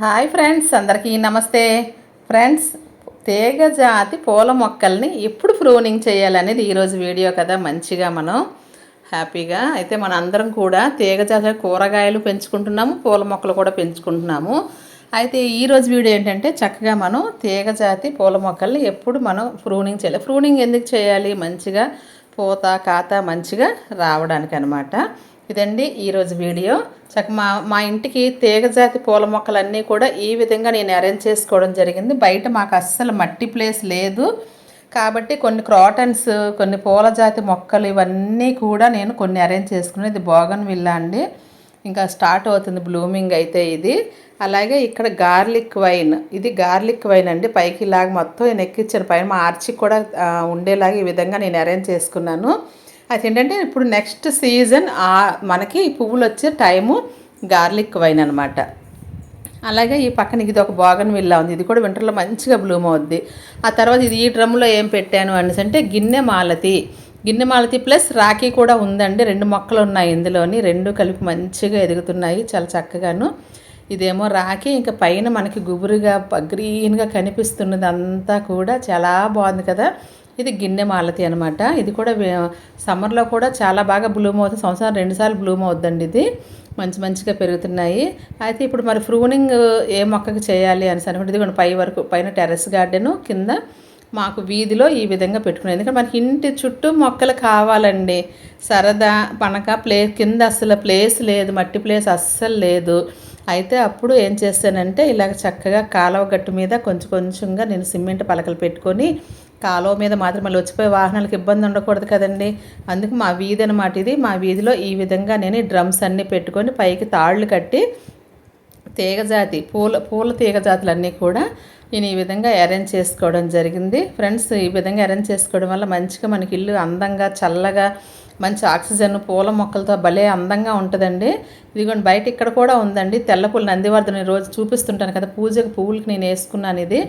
Hi friends అందరికీ నమస్తే. Friends తీగ జాతి పూల మొక్కల్ని ఎప్పుడు ప్రూనింగ్ చేయాలనేది ఈరోజు వీడియో కదా మంచిగా మనం హ్యాపీగా. అయితే మన అందరం కూడా తీగ జాతి కూరగాయలు పెంచుకుంటున్నాము పూల మొక్కలు కూడా పెంచుకుంటున్నాము. అయితే ఈరోజు వీడియో ఏంటంటే చక్కగా మనం తీగ జాతి పూల మొక్కల్ని ఎప్పుడు మనం ప్రూనింగ్ చేయాలి. ప్రూనింగ్ ఎందుకు చేయాలి? మంచిగా పూత కాత మంచిగా రావడానికి అనమాట ఇదండి ఈరోజు వీడియో. చక్క మా మా ఇంటికి తీగజాతి పూల మొక్కలన్నీ కూడా ఈ విధంగా నేను అరేంజ్ చేసుకోవడం జరిగింది. బయట మాకు అస్సలు మట్టి ప్లేస్ లేదు. కాబట్టి కొన్ని క్రాటన్స్ కొన్ని పూల జాతి మొక్కలు ఇవన్నీ కూడా నేను కొన్ని అరేంజ్ చేసుకున్నాను. ఇది బోగన్ విల్లా అండి. ఇంకా స్టార్ట్ అవుతుంది బ్లూమింగ్ అయితే ఇది. అలాగే ఇక్కడ గార్లిక్ వైన్ ఇది గార్లిక్ వైన్ అండి. పైకి ఇలాగ మొత్తం నేను ఎక్కించాను పైన మా ఆర్చి కూడా ఉండేలాగా ఈ విధంగా నేను అరేంజ్ చేసుకున్నాను. అదేంటంటే ఏంటంటే ఇప్పుడు నెక్స్ట్ సీజన్ మనకి పువ్వులు వచ్చే టైము గార్లిక్ వైన్ అనమాట అలాగే ఈ పక్కన ఇది ఒక బాగన్ విల్లా ఉంది. ఇది కూడా వింటర్లో మంచిగా బ్లూమ్ అవుద్ది. ఆ తర్వాత ఇది ఈ డ్రమ్లో ఏం పెట్టాను అనేసి అంటే గిన్నె మాలతి. గిన్నె మాలతి ప్లస్ రాఖీ కూడా ఉందండి. రెండు మొక్కలు ఉన్నాయి ఇందులోని. రెండు కలిపి మంచిగా ఎదుగుతున్నాయి చాలా చక్కగాను. ఇదేమో రాఖీ. ఇంకా పైన మనకి గుబురుగా గ్రీన్గా కనిపిస్తున్నది అంతా కూడా చాలా బాగుంది కదా. ఇది గిన్నె మాలతి అనమాట ఇది కూడా సమ్మర్లో కూడా చాలా బాగా బ్లూమ్ అవుతుంది. సంవత్సరం రెండుసార్లు బ్లూమ్ అవుద్దండి ఇది. మంచి మంచిగా పెరుగుతున్నాయి. అయితే ఇప్పుడు మరి ప్రూనింగ్ ఏ మొక్కకి చేయాలి అని అనుకుంటే ఇది పై వరకు పైన టెర్రస్ గార్డెను కింద మాకు వీధిలో ఈ విధంగా పెట్టుకున్నాయి ఎందుకంటే మనకి ఇంటి చుట్టూ మొక్కలు కావాలండి. సరదా పనక ప్లే కింద అస్సలు ప్లేస్ లేదు మట్టి ప్లేస్ అస్సలు లేదు. అయితే అప్పుడు ఏం చేస్తానంటే ఇలాగ చక్కగా కాలువ గట్టు మీద కొంచెం కొంచెంగా నేను సిమెంట్ పలకలు పెట్టుకొని కాలువ మీద మాత్రం మళ్ళీ వచ్చిపోయే వాహనాలకు ఇబ్బంది ఉండకూడదు కదండి. అందుకు మా వీధి అనమాట ఇది. మా వీధిలో ఈ విధంగా నేను డ్రమ్స్ అన్నీ పెట్టుకొని పైకి తాళ్ళు కట్టి తీగజాతి పూల పూల తీగజాతులన్నీ కూడా నేను ఈ విధంగా అరేంజ్ చేసుకోవడం జరిగింది. ఫ్రెండ్స్ ఈ విధంగా అరేంజ్ చేసుకోవడం వల్ల మంచిగా మనకి ఇల్లు అందంగా చల్లగా మంచి ఆక్సిజన్ పూల మొక్కలతో భలే అందంగా ఉంటుందండి. ఇదిగోండి బయట ఇక్కడ కూడా ఉందండి. తెల్ల పూలు నందివర్ధన రోజు చూపిస్తుంటాను కదా పూజకు పువ్వులకి నేను వేసుకున్నాను ఇది.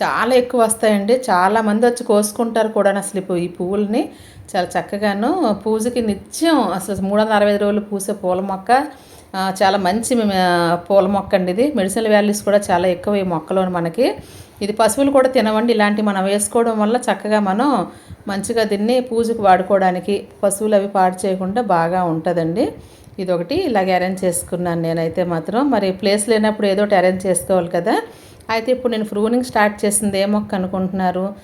చాలా ఎక్కువ వస్తాయండి. చాలా మంది వచ్చి కోసుకుంటారు కూడా అసలు ఈ ఈ పువ్వుల్ని. చాలా చక్కగాను పూజకి నిత్యం అసలు మూడు వందల అరవై ఐదు రోజులు పూసే పూల మొక్క. చాలా మంచి పూల మొక్క అండి ఇది. మెడిసిన్ వాల్యూస్ కూడా చాలా ఎక్కువ ఈ మొక్కలో మనకి. ఇది పశువులు కూడా తినవండి. ఇలాంటివి మనం వేసుకోవడం వల్ల చక్కగా మనం మంచిగా దీన్ని పూజకు వాడుకోవడానికి పశువులు అవి పాడు చేయకుండా బాగా ఉంటుందండి. ఇది ఒకటి ఇలాగే అరేంజ్ చేసుకున్నాను నేనైతే మాత్రం. మరి ప్లేస్ లేనప్పుడు ఏదో ఒకటి అరేంజ్ చేసుకోవాలి కదా. అయితే ఇప్పుడు నేను ప్రూనింగ్ స్టార్ట్ చేసింది ఏ మొక్క అనుకుంటున్నారు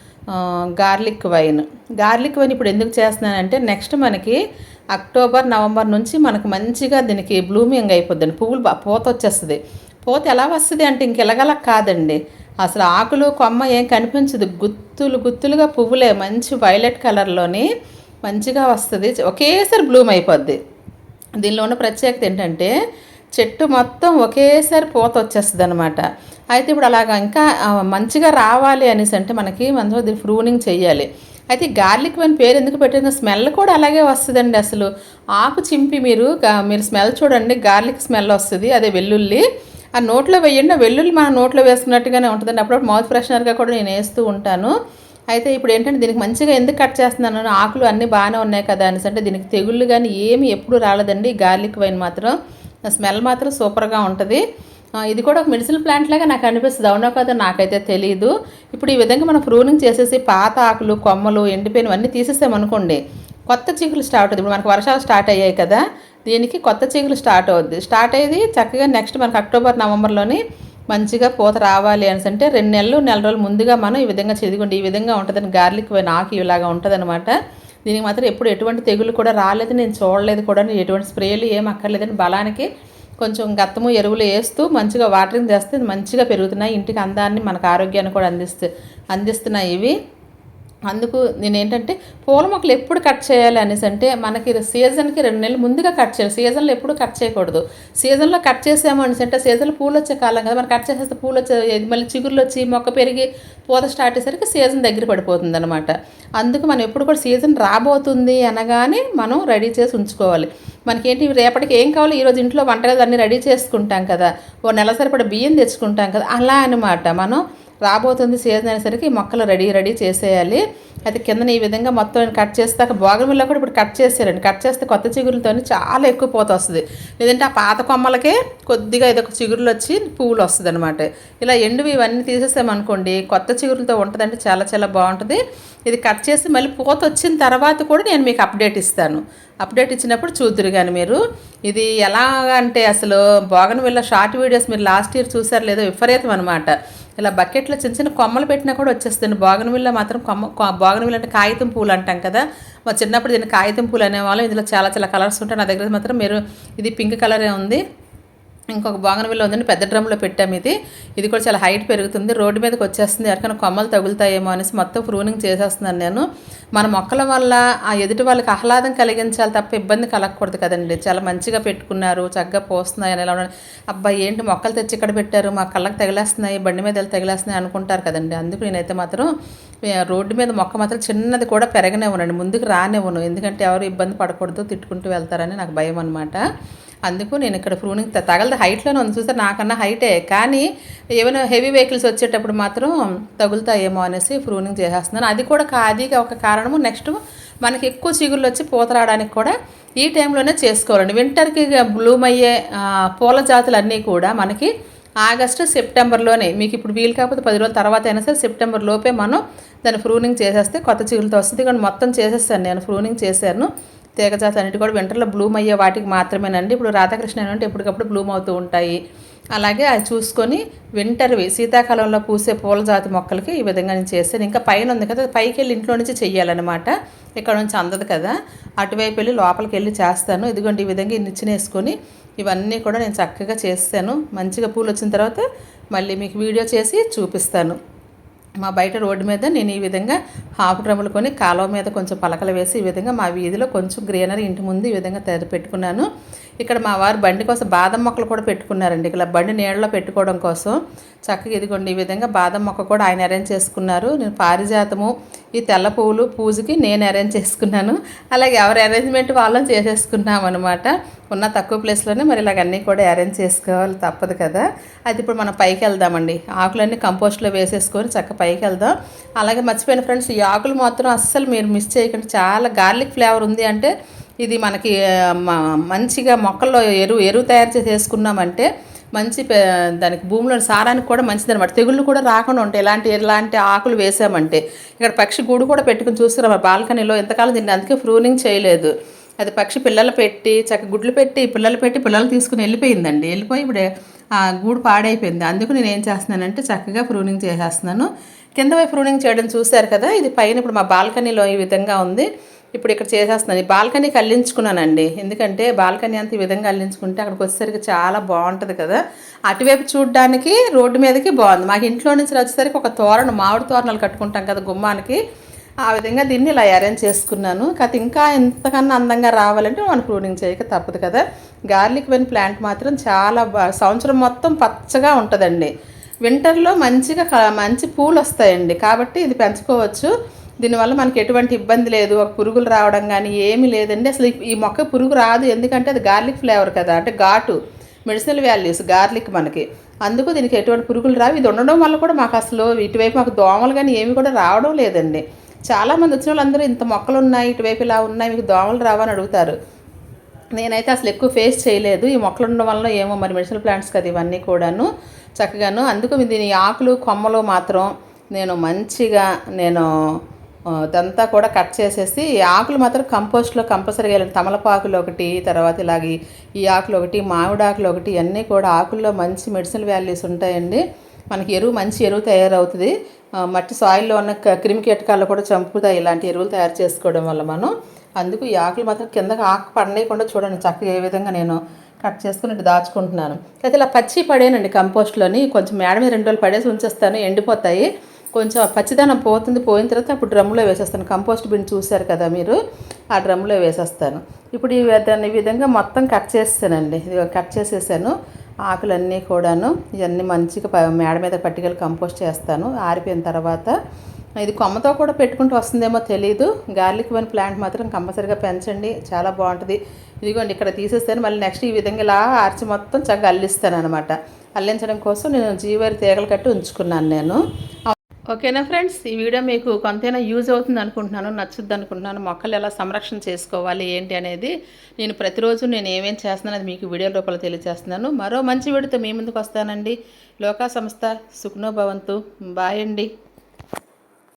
గార్లిక్ వైన్. గార్లిక్ వైన్ ఇప్పుడు ఎందుకు చేస్తున్నానంటే నెక్స్ట్ మనకి అక్టోబర్ నవంబర్ నుంచి మనకు మంచిగా దీనికి బ్లూమింగ్ అయిపోద్దండి. పువ్వులు బా- పూత వచ్చేస్తుంది. పూత ఎలా వస్తుంది అంటే ఇంకెలగల కాదండి. అసలు ఆకులు కొమ్మ ఏం కనిపించదు. గుత్తులు గుత్తులుగా పువ్వులే మంచి వైలెట్ కలర్లోని మంచిగా వస్తుంది. ఒకేసారి బ్లూమ్ అయిపోద్ది. దీనిలో ఉన్న ప్రత్యేకత ఏంటంటే చెట్టు మొత్తం ఒకేసారి పూత వచ్చేస్తుంది అనమాట అయితే ఇప్పుడు అలాగా ఇంకా మంచిగా రావాలి అనేసి అంటే మనకి మనం దీన్ని ప్రూనింగ్ చేయాలి అయితే గార్లిక్ వన్ పేరు ఎందుకు పెట్టిన స్మెల్ కూడా అలాగే వస్తుందండి అసలు. ఆకు చింపి మీరు మీరు స్మెల్ చూడండి గార్లిక్ స్మెల్ వస్తుంది అదే వెల్లుల్లి. ఆ నోట్లో వేయండి వెల్లుల్లి మన నోట్లో వేసుకున్నట్టుగానే ఉంటుందండి. అప్పుడప్పుడు మౌత్ ఫ్రెషనర్గా కూడా నేను వేస్తూ ఉంటాను. అయితే ఇప్పుడు ఏంటంటే దీనికి మంచిగా ఎందుకు కట్ చేస్తున్నాను? ఆకులు అన్నీ బాగానే ఉన్నాయి కదా అనేసి అంటే దీనికి తెగుళ్ళు కానీ ఏమి ఎప్పుడు రాలేదండి గార్లిక్ వైన్ మాత్రం. స్మెల్ మాత్రం సూపర్గా ఉంటుంది. ఇది కూడా ఒక మెడిసిన్ ప్లాంట్ లాగా నాకు అనిపిస్తుంది. అవునో కదా నాకైతే తెలియదు ఇప్పుడు ఈ విధంగా మనం ప్రూనింగ్ చేసేసి పాత ఆకులు కొమ్మలు ఎండిపోయినవన్నీ తీసేసామనుకోండి కొత్త చిగులు స్టార్ట్ అవుతుంది ఇప్పుడు మనకు వర్షాలు స్టార్ట్ అయ్యాయి కదా దీనికి కొత్త చిగులు స్టార్ట్ అవుద్ది. స్టార్ట్ అయ్యేది చక్కగా నెక్స్ట్ మనకి అక్టోబర్ నవంబర్లోని మంచిగా పూత రావాలి అని అంటే రెండు నెలలు నెల రోజులు ముందుగా మనం ఈ విధంగా చదివిండి ఈ విధంగా ఉంటుందని గార్లిక్ నాకు ఇలాగా ఉంటుందన్నమాట. దీనికి మాత్రం ఎప్పుడు ఎటువంటి తెగులు కూడా రాలేదు నేను చూడలేదు కూడా నేను ఎటువంటి స్ప్రేలు ఏం అక్కర్లేదని బలానికి కొంచెం గత్తము ఎరువులు వేస్తూ మంచిగా వాటరింగ్ చేస్తే మంచిగా పెరుగుతున్నాయి. ఇంటికి అందాన్ని మనకు ఆరోగ్యాన్ని కూడా అందిస్తూ అందిస్తున్నాయి ఇవి. అందుకు నేను ఏంటంటే పూల మొక్కలు ఎప్పుడు కట్ చేయాలి అనేసి అంటే మనకి సీజన్కి రెండు నెలలు ముందుగా కట్ చేయాలి. సీజన్లో ఎప్పుడు కట్ చేయకూడదు. సీజన్లో కట్ చేసాము అనేసి అంటే సీజన్లో పూలు వచ్చే కాలం కదా మనం కట్ చేసేస్తే పూలు వచ్చే మళ్ళీ చిగురులు వచ్చి మొక్క పెరిగి పూత స్టార్ట్ అయ్యేసరికి సీజన్ దగ్గర పడిపోతుంది అనమాట అందుకు మనం ఎప్పుడు కూడా సీజన్ రాబోతుంది అనగానే మనం రెడీ చేసి ఉంచుకోవాలి. మనకేంటి రేపటికి ఏం కావాలో ఈరోజు ఇంట్లో వంటగది అన్నీ రెడీ చేసుకుంటాం కదా ఓ నెల సరిపడ బియ్యం తెచ్చుకుంటాం కదా అలా అనమాట మనం రాబోతుంది సీజన్ అనేసరికి మొక్కలు రెడీ రెడీ చేసేయాలి. అయితే కిందన ఈ విధంగా మొత్తం కట్ చేస్తే అక్కడ బోగమిల్లో కూడా ఇప్పుడు కట్ చేసారండి కట్ చేస్తే కొత్త చిగురులతో చాలా ఎక్కువ పోత వస్తుంది. లేదంటే ఆ పాత కొమ్మలకే కొద్దిగా ఇదొక చిగురులు వచ్చి పువ్వులు వస్తుంది అనమాట ఇలా ఎండువి ఇవన్నీ తీసేసామనుకోండి కొత్త చిగురులతో ఉంటుందంటే చాలా చాలా బాగుంటుంది. ఇది కట్ చేసి మళ్ళీ పూత వచ్చిన తర్వాత కూడా నేను మీకు అప్డేట్ ఇస్తాను. అప్డేట్ ఇచ్చినప్పుడు చూద్దరు కానీ మీరు. ఇది ఎలాగ అంటే అసలు బోగన్ షార్ట్ వీడియోస్ మీరు లాస్ట్ ఇయర్ చూసారు లేదో విపరీతం అనమాట ఇలా బకెట్లో చిన్న చిన్న కొమ్మలు పెట్టినా కూడా వచ్చేస్తుంది. బోగనవిల్ల మాత్రం కొమ్మ బోగనవిల్ల అంటే కాగితం పూలు అంటాం కదా. మా చిన్నప్పుడు దీన్ని కాగితం పూలు అనేవాళ్ళం. ఇందులో చాలా చాలా కలర్స్ ఉంటాయి. నా దగ్గర మాత్రం మీరు ఇది పింక్ కలరే ఉంది. ఇంకొక బాగనవిల్ల ఉందండి పెద్ద డ్రమ్లో పెట్టాము ఇది. ఇది కూడా చాలా హైట్ పెరుగుతుంది రోడ్డు మీదకి వచ్చేస్తుంది ఎవరికైనా కొమ్మలు తగులుతాయేమో అనేసి మొత్తం ప్రూనింగ్ చేసేస్తున్నాను నేను. మన మొక్కల వల్ల ఆ ఎదుటి వాళ్ళకి ఆహ్లాదం కలిగించాలి తప్ప ఇబ్బంది కలగకూడదు కదండి. చాలా మంచిగా పెట్టుకున్నారు చక్కగా పోస్తున్నాయి అని ఎలా అబ్బాయి ఏంటి మొక్కలు తెచ్చి ఇక్కడ పెట్టారు మా కళ్ళకి తగిలేస్తున్నాయి బండి మీద వెళ్ళి తగిలేస్తున్నాయి అనుకుంటారు కదండి. అందుకు నేనైతే మాత్రం రోడ్డు మీద మొక్క మాత్రం చిన్నది కూడా పెరగనివ్వనండి ముందుకు రానివ్వను. ఎందుకంటే ఎవరు ఇబ్బంది పడకూడదు తిట్టుకుంటూ వెళ్తారని నాకు భయం అనమాట అందుకు నేను ఇక్కడ ప్రూనింగ్ తగలదు హైట్లోనే ఉంది చూస్తే నాకన్నా హైటే కానీ ఏమైనా హెవీ వెహికల్స్ వచ్చేటప్పుడు మాత్రం తగులుతాయేమో అనేసి ప్రూనింగ్ చేసేస్తున్నాను. అది కూడా కాదిగా ఒక కారణము. నెక్స్ట్ మనకి ఎక్కువ చిగుళ్ళు వచ్చి పూత రావడానికి కూడా ఈ టైంలోనే చేసుకోవాలండి. వింటర్కి బ్లూమ్ అయ్యే పూల జాతులు అన్నీ కూడా మనకి ఆగస్టు సెప్టెంబర్లోనే మీకు ఇప్పుడు వీలు కాకపోతే పది రోజుల తర్వాత అయినా సరే సెప్టెంబర్ లోపే మనం దాన్ని ప్రూనింగ్ చేసేస్తే కొత్త చిగురుతో వస్తుంది. కానీ మొత్తం చేసేస్తాను నేను ప్రూనింగ్ చేశాను. తీగజాతులు అన్నిటి కూడా వింటర్లో బ్లూమ్ అయ్యే వాటికి మాత్రమేనండి. ఇప్పుడు రాధాకృష్ణ అంటే ఎప్పటికప్పుడు బ్లూమ్ అవుతూ ఉంటాయి. అలాగే అది చూసుకొని వింటర్వి శీతాకాలంలో పూసే పూల జాతి మొక్కలకి ఈ విధంగా నేను చేస్తాను. ఇంకా పైన ఉంది కదా పైకి వెళ్ళి ఇంట్లో నుంచి చెయ్యాలన్నమాట. ఇక్కడ నుంచి అందదు కదా. అటువైపు వెళ్ళి లోపలికి వెళ్ళి చేస్తాను. ఇదిగోండి ఈ విధంగా నిచ్చినేసుకొని ఇవన్నీ కూడా నేను చక్కగా చేస్తాను. మంచిగా పూలు వచ్చిన తర్వాత మళ్ళీ మీకు వీడియో చేసి చూపిస్తాను. మా బయట రోడ్డు మీద నేను ఈ విధంగా హాఫ్ డ్రమ్ములు కొని కాలువ మీద కొంచెం పలకలు వేసి ఈ విధంగా మా వీధిలో కొంచెం గ్రీనరీ ఇంటి ముందు ఈ విధంగా తెర పెట్టుకున్నాను. ఇక్కడ మా వారు బండి కోసం బాదం మొక్కలు కూడా పెట్టుకున్నారండి. ఇలా బండి నీళ్ళలో పెట్టుకోవడం కోసం చక్కగా ఇదిగోండి ఈ విధంగా బాదం మొక్క కూడా ఆయన అరేంజ్ చేసుకున్నారు. నేను పారిజాతము ఈ తెల్ల పువ్వులు పూజకి నేను అరేంజ్ చేసుకున్నాను. అలాగే ఎవరి అరేంజ్మెంట్ వాళ్ళని చేసేసుకున్నాం అనమాట ఉన్న తక్కువ ప్లేస్లోనే మరి ఇలాగ అన్నీ కూడా అరేంజ్ చేసుకోవాలి తప్పదు కదా. అది ఇప్పుడు మనం పైకి వెళ్దామండి. ఆకులన్నీ కంపోస్ట్లో వేసేసుకొని చక్క పైకి వెళ్దాం. అలాగే మర్చిపోయిన ఫ్రెండ్స్ ఈ ఆకులు మాత్రం అస్సలు మీరు మిస్ చేయకండి. చాలా గార్లిక్ ఫ్లేవర్ ఉంది అంటే ఇది మనకి మ- మంచిగా మొక్కల్లో ఎరువు ఎరువు తయారు చేసి వేసుకున్నామంటే మంచి దానికి భూమిలో సారానికి కూడా మంచిది అనమాట తెగుళ్ళు కూడా రాకుండా ఉంటాయి. ఇలాంటి ఇలాంటి ఆకులు వేసామంటే. ఇక్కడ పక్షి గూడు కూడా పెట్టుకుని చూస్తున్నాం బాల్కనీలో ఎంతకాలం దీన్ని అందుకే ప్రూనింగ్ చేయలేదు. అది పక్షి పిల్లలు పెట్టి చక్క గుడ్లు పెట్టి పిల్లలు పెట్టి పిల్లలు తీసుకుని వెళ్ళిపోయిందండి. వెళ్ళిపోయి ఇప్పుడు ఆ గూడు పాడైపోయింది. అందుకు నేను ఏం చేస్తున్నానంటే చక్కగా ప్రూనింగ్ చేసేస్తున్నాను. కింద వైపు ప్రూనింగ్ చేయడం చూశారు కదా ఇది పైన ఇప్పుడు మా బాల్కనీలో ఈ విధంగా ఉంది. ఇప్పుడు ఇక్కడ చేసేస్తున్నాను. ఈ బాల్కనీకి అల్లించుకున్నానండి ఎందుకంటే బాల్కనీ అంత ఈ విధంగా అల్లించుకుంటే అక్కడికి వచ్చేసరికి చాలా బాగుంటుంది కదా. అటువైపు చూడడానికి రోడ్డు మీదకి బాగుంది. మాకు ఇంట్లో నుంచి వచ్చేసరికి ఒక తోరణం మామిడి తోరణాలు కట్టుకుంటాం కదా గుమ్మానికి. ఆ విధంగా దీన్ని ఇలా అరేంజ్ చేసుకున్నాను. కాకపోతే ఇంకా ఎంతకన్నా అందంగా రావాలంటే మనం ప్రూనింగ్ చేయక తప్పదు కదా. గార్లిక్ వెన్ ప్లాంట్ మాత్రం చాలా సంవత్సరం మొత్తం పచ్చగా ఉంటుందండి. వింటర్లో మంచిగా మంచి పూలు వస్తాయండి. కాబట్టి ఇది పెంచుకోవచ్చు. దీనివల్ల మనకి ఎటువంటి ఇబ్బంది లేదు. ఒక పురుగులు రావడం కానీ ఏమీ లేదండి. అసలు ఈ- ఈ మొక్క పురుగు రాదు. ఎందుకంటే అది గార్లిక్ ఫ్లేవర్ కదా. అంటే ఘాటు. మెడిసినల్ వాల్యూస్ గార్లిక్ మనకి. అందుకు దీనికి ఎటువంటి పురుగులు రావు. ఇది ఉండడం వల్ల కూడా మాకు అసలు ఇటువైపు మాకు దోమలు కానీ ఏమి కూడా రావడం లేదండి. చాలామంది వచ్చిన వాళ్ళందరూ ఇంత మొక్కలు ఉన్నాయి ఇటువైపు ఇలా ఉన్నాయి మీకు దోమలు రావని అడుగుతారు. నేనైతే అసలు ఎక్కువ ఫేస్ చేయలేదు. ఈ మొక్కలు ఉండడం వల్ల ఏమో మరి మెడిసినల్ ప్లాంట్స్ కదా ఇవన్నీ కూడాను చక్కగాను. అందుకు దీని ఆకులు కొమ్మలు మాత్రం నేను మంచిగా నేను ఇదంతా కూడా కట్ చేసేసి ఈ ఆకులు మాత్రం కంపోస్ట్లో కంపల్సరీగా తమలపాకులు ఒకటి తర్వాత ఇలాగే ఈ ఆకులు ఒకటి మామిడాకులు ఒకటి ఇవన్నీ కూడా ఆకుల్లో మంచి మెడిసిన్ వాల్యూస్ ఉంటాయండి. మనకి ఎరువు మంచి ఎరువు తయారవుతుంది. మట్టి సాయిల్లో ఉన్న క్రిమి కీటకాలు కూడా చంపుతాయి ఇలాంటి ఎరువులు తయారు చేసుకోవడం వల్ల మనం. అందుకు ఈ ఆకులు మాత్రం కిందకి ఆకు పడనేయకుండా చూడండి. చక్కగా ఏ విధంగా నేను కట్ చేసుకుని దాచుకుంటున్నాను. అయితే ఇలా పచ్చి పడేనండి కంపోస్ట్లోని. కొంచెం మేడ మీద రెండు రోజులు పడేసి ఉంచేస్తాను. ఎండిపోతాయి. కొంచెం పచ్చిదనం పోతుంది. పోయిన తర్వాత అప్పుడు డ్రమ్లో వేసేస్తాను. కంపోస్ట్ బిన్ చూశారు కదా మీరు? ఆ డ్రమ్లో వేసేస్తాను. ఇప్పుడు ఈ దాన్ని ఈ విధంగా మొత్తం కట్ చేస్తానండి. ఇది కట్ చేసేసాను. ఆకులన్నీ కూడాను ఇవన్నీ మంచిగా మేడ మీద పట్టుకెళ్ళి కంపోస్ట్ చేస్తాను. ఆరిపోయిన తర్వాత ఇది కొమ్మతో కూడా పెట్టుకుంటూ వస్తుందేమో తెలియదు గార్లిక్ వన్ ప్లాంట్ మాత్రం కంపల్సరిగా పెంచండి. చాలా బాగుంటుంది. ఇదిగోండి ఇక్కడ తీసేస్తాను. మళ్ళీ నెక్స్ట్ ఈ విధంగా ఇలా ఆర్చి మొత్తం చక్కగా అల్లిస్తాను అనమాట అల్లించడం కోసం నేను జీవరి తీగలు కట్టి ఉంచుకున్నాను నేను. ఓకేనా ఫ్రెండ్స్? ఈ వీడియో మీకు కొంతైనా యూజ్ అవుతుంది అనుకుంటున్నాను నచ్చుద్ది అనుకుంటున్నాను. మొక్కలు ఎలా సంరక్షణ చేసుకోవాలి ఏంటి అనేది నేను ప్రతిరోజు నేను ఏమేం చేస్తున్నాను అది మీకు వీడియో రూపంలో తెలియజేస్తున్నాను. మరో మంచి వీడియోతో మీ ముందుకు వస్తానండి. లోకా సంస్థ సుఖ్నో భవంతు. బాయ్ అండి.